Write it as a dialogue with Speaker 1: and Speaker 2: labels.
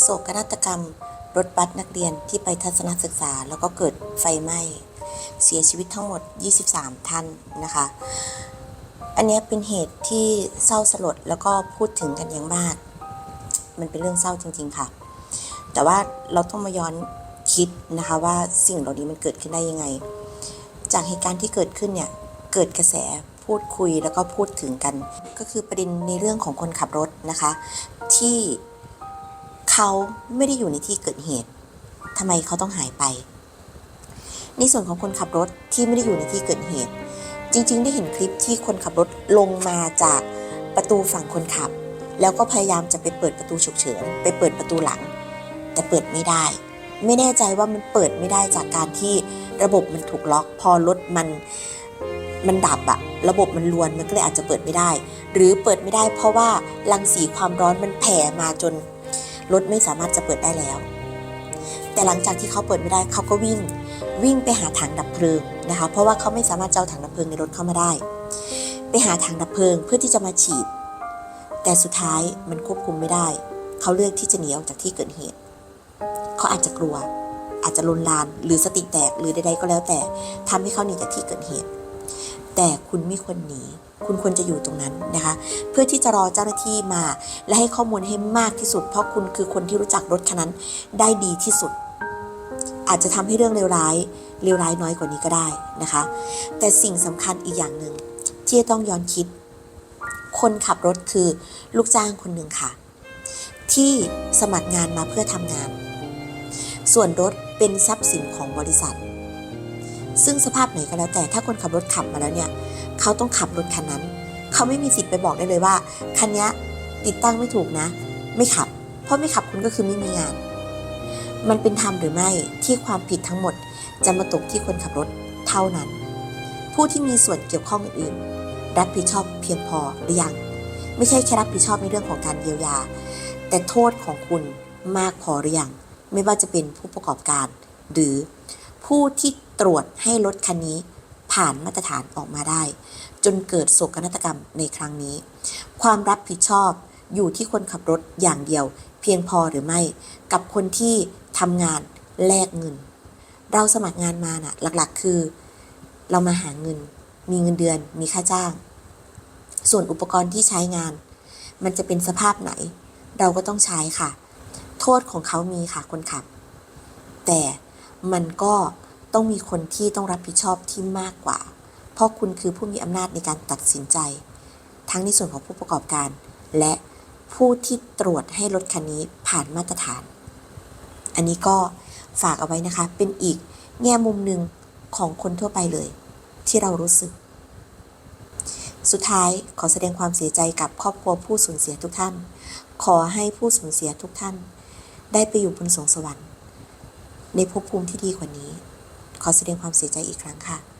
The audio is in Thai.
Speaker 1: โศกนาฏกรรม รถบัสนักเรียนที่ไปทัศนศึกษา แล้วก็เกิดไฟไหม้ เสียชีวิตทั้งหมด 23 ท่านนะคะ อันนี้เป็นเหตุที่เศร้าสลดแล้วก็พูดถึงกันอย่างมาก มันเป็นเรื่องเศร้าจริง ๆ ค่ะ แต่ว่าเราต้องมาย้อนคิดนะคะว่าสิ่งเหล่านี้มันเกิดขึ้นได้ยังไง จากเหตุการณ์ที่เกิดขึ้นเนี่ย เกิดกระแสพูดคุยแล้วก็พูดถึงกัน ก็คือประเด็นในเรื่องของคนขับรถนะคะ ที่ เขาไม่ได้อยู่ในที่เกิดเหตุทำไมเขาต้องหายไป ในส่วนของคนขับรถที่ไม่ได้อยู่ในที่เกิดเหตุ จริง ๆ ได้เห็นคลิปที่คนขับรถลงมาจากประตูฝั่งคนขับ แล้วก็พยายามจะไปเปิดประตูฉุกเฉิน ไปเปิดประตูหลัง แต่เปิดไม่ได้ ไม่แน่ใจว่ามันเปิดไม่ได้จากการที่ระบบมันถูกล็อก พอรถมันมันดับอะระบบมันลวนมันก็เลยอาจจะเปิดไม่ได้ หรือเปิดไม่ได้เพราะว่ารังสีความร้อนมันแผ่มาจน รถไม่สามารถจะเปิดได้แล้ว แต่หลังจากที่เขาเปิดไม่ได้เขาก็วิ่งวิ่งไปหาถังดับเพลิงนะคะ เพราะว่าเขาไม่สามารถจะเอาถังดับเพลิงในรถเข้ามาได้ ไปหาถังดับเพลิงเพื่อที่จะมาฉีด แต่สุดท้ายมันควบคุมไม่ได้ เขาเลือกที่จะหนีออกจากที่เกิดเหตุ เขาอาจจะกลัว อาจจะลนลานหรือสติแตกหรือใดๆก็แล้วแต่ทำให้เขาหนีจากที่เกิดเหตุ แต่คุณไม่ควรหนี คุณควรจะอยู่ตรงนั้นนะคะ เพื่อที่จะรอเจ้าหน้าที่มา และให้ข้อมูลให้มากที่สุด เพราะคุณคือคนที่รู้จักรถคันนั้นได้ดีที่สุด อาจจะทำให้เรื่องเลวร้ายเลวร้ายน้อยกว่านี้ก็ได้นะคะ แต่สิ่งสำคัญอีกอย่างหนึ่งที่จะต้องย้อนคิด คนขับรถคือลูกจ้างคนหนึ่งค่ะ ที่สมัครงานมาเพื่อทำงาน ส่วนรถเป็นทรัพย์สินของบริษัท ซึ่งสภาพไหนก็แล้วแต่ถ้าคนขับรถขับมาแล้วเนี่ย เขาต้องขับรถคันนั้น เขาไม่มีสิทธิ์ไปบอกได้เลยว่าคันนี้ติดตั้งไม่ถูกนะ ไม่ขับ เพราะไม่ขับคุณก็คือไม่มีงาน มันเป็นธรรมหรือไม่ที่ความผิดทั้งหมดจะมาตกที่คนขับรถเท่านั้น ผู้ที่มีส่วนเกี่ยวข้องอื่นๆ รับผิดชอบเพียงพอหรือยัง ไม่ใช่แค่รับผิดชอบในเรื่องของการเยียวยา แต่โทษของคุณมากพอหรือยังไม่ว่าจะเป็นผู้ประกอบการ หรือผู้ที่ ตรวจให้รถคันนี้ผ่านมาตรฐานออกมาได้ จนเกิดโศกนาฏกรรมในครั้งนี้ ความรับผิดชอบอยู่ที่คนขับรถอย่างเดียว เพียงพอหรือไม่ กับคนที่ทำงานแลกเงิน เราสมัครงานมาน่ะ หลักๆ คือ เรามาหาเงิน มีเงินเดือน มีค่าจ้าง ส่วนอุปกรณ์ที่ใช้งาน มันจะเป็นสภาพไหน เราก็ต้องใช้ค่ะ โทษของเขามีค่ะคนขับ แต่มันก็ ต้องมีคนที่ต้องรับผิดชอบที่มากกว่า เพราะคุณคือผู้มีอำนาจในการตัดสินใจ ทั้งในส่วนของผู้ประกอบการ และผู้ที่ตรวจให้รถคันนี้ผ่านมาตรฐาน อันนี้ก็ฝากเอาไว้นะคะ เป็นอีกแง่มุมหนึ่งของคนทั่วไปเลย ที่เรารู้สึก สุดท้ายขอแสดงความเสียใจกับครอบครัวผู้สูญเสียทุกท่าน ขอให้ผู้สูญเสียทุกท่าน ได้ไปอยู่บนสวงสวรรค์ ในภพภูมิที่ดีกว่านี้ ขอแสดงความเสียใจอีกครั้งค่ะ